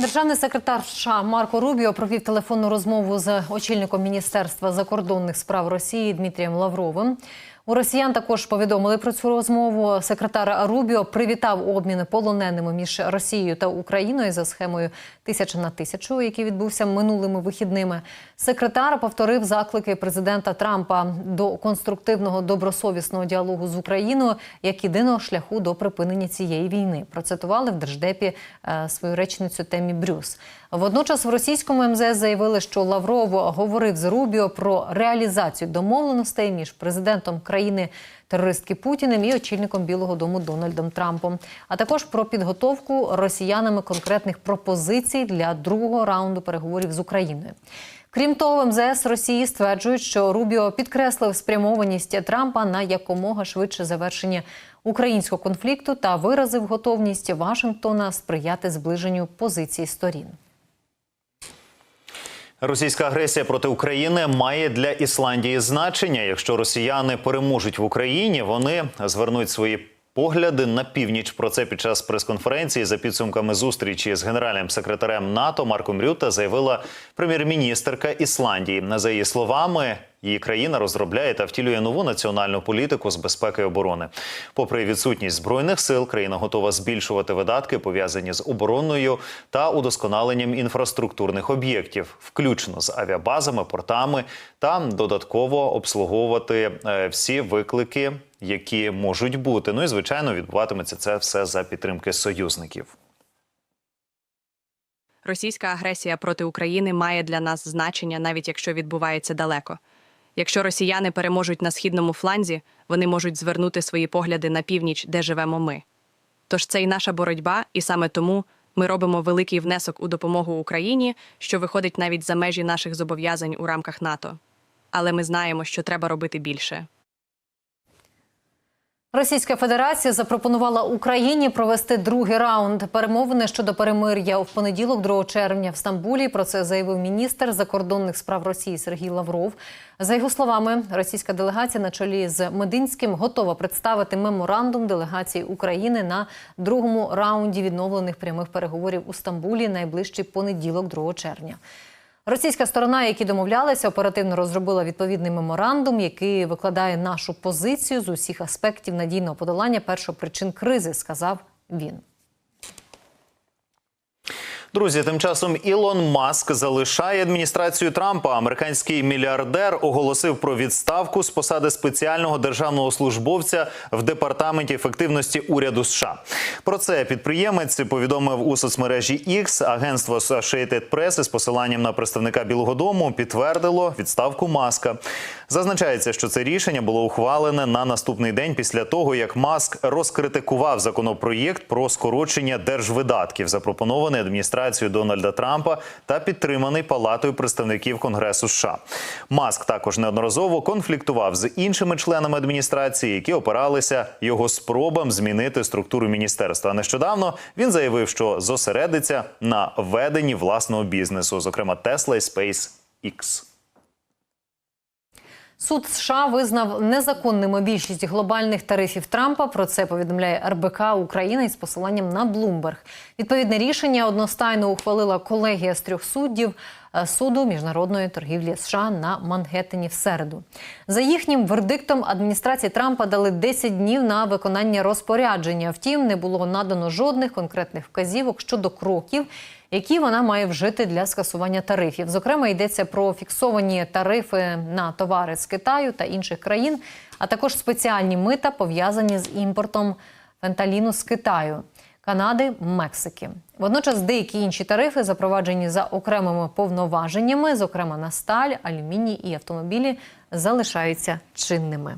Державний секретар США Марко Рубіо провів телефонну розмову з очільником Міністерства закордонних справ Росії Дмитрієм Лавровим. У росіян також повідомили про цю розмову. Секретар Рубіо привітав обмін полоненими між Росією та Україною за схемою тисяча на тисячу, який відбувся минулими вихідними. Секретар повторив заклики президента Трампа до конструктивного добросовісного діалогу з Україною як єдиного шляху до припинення цієї війни. Процитували в держдепі е, свою речницю Темі Брюс. Водночас в російському МЗС заявили, що Лавров говорив з Рубіо про реалізацію домовленостей між президентом країни терористки Путіним і очільником Білого Дому Дональдом Трампом, а також про підготовку росіянами конкретних пропозицій для другого раунду переговорів з Україною. Крім того, МЗС Росії стверджують, що Рубіо підкреслив спрямованість Трампа на якомога швидше завершення українського конфлікту та виразив готовність Вашингтона сприяти зближенню позицій сторін. Російська агресія проти України має для Ісландії значення. Якщо росіяни переможуть в Україні, вони звернуть свої погляди на північ. Про це під час прес-конференції за підсумками зустрічі з генеральним секретарем НАТО Марком Рюта заявила прем'єр-міністерка Ісландії. За її словами. Її країна розробляє та втілює нову національну політику з безпеки і оборони. Попри відсутність збройних сил, країна готова збільшувати видатки, пов'язані з обороною та удосконаленням інфраструктурних об'єктів, включно з авіабазами, портами, та додатково обслуговувати е, всі виклики, які можуть бути. Ну і звичайно відбуватиметься це все за підтримки союзників. Російська агресія проти України має для нас значення, навіть якщо відбувається далеко. Якщо росіяни переможуть на східному фланзі, вони можуть звернути свої погляди на північ, де живемо ми. Тож це і наша боротьба, і саме тому ми робимо великий внесок у допомогу Україні, що виходить навіть за межі наших зобов'язань у рамках НАТО. Але ми знаємо, що треба робити більше. Російська Федерація запропонувала Україні провести другий раунд перемовини щодо перемир'я в понеділок, 2 червня в Стамбулі. Про це заявив міністр закордонних справ Росії Сергій Лавров. За його словами, російська делегація на чолі з Мединським готова представити меморандум делегації України на другому раунді відновлених прямих переговорів у Стамбулі найближчий понеділок, 2 червня. Російська сторона, які домовлялися, оперативно розробила відповідний меморандум, який викладає нашу позицію з усіх аспектів надійного подолання першопричин кризи, сказав він. Друзі, тим часом Ілон Маск залишає адміністрацію Трампа. Американський мільярдер оголосив про відставку з посади спеціального державного службовця в департаменті ефективності уряду США. Про це підприємець повідомив у соцмережі X. Агентство Associated Press із посиланням на представника Білого Дому підтвердило відставку Маска. Зазначається, що це рішення було ухвалене на наступний день після того, як Маск розкритикував законопроєкт про скорочення держвидатків, запропонований адміністрацією Дональда Трампа та підтриманий Палатою представників Конгресу США. Маск також неодноразово конфліктував з іншими членами адміністрації, які опиралися його спробам змінити структуру міністерства. Нещодавно він заявив, що зосередиться на веденні власного бізнесу, зокрема Tesla і SpaceX. Суд США визнав незаконними більшість глобальних тарифів Трампа. Про це повідомляє РБК Україна із посиланням на Блумберг. Відповідне рішення одностайно ухвалила колегія з трьох суддів суду міжнародної торгівлі США на Мангеттені в середу. За їхнім вердиктом адміністрації Трампа дали 10 днів на виконання розпорядження. Втім, не було надано жодних конкретних вказівок щодо кроків які вона має вжити для скасування тарифів. Зокрема, йдеться про фіксовані тарифи на товари з Китаю та інших країн, а також спеціальні мита пов'язані з імпортом фенталіну з Китаю. Канади, Мексики. Водночас деякі інші тарифи запроваджені за окремими повноваженнями, зокрема на сталь, алюміній і автомобілі, залишаються чинними.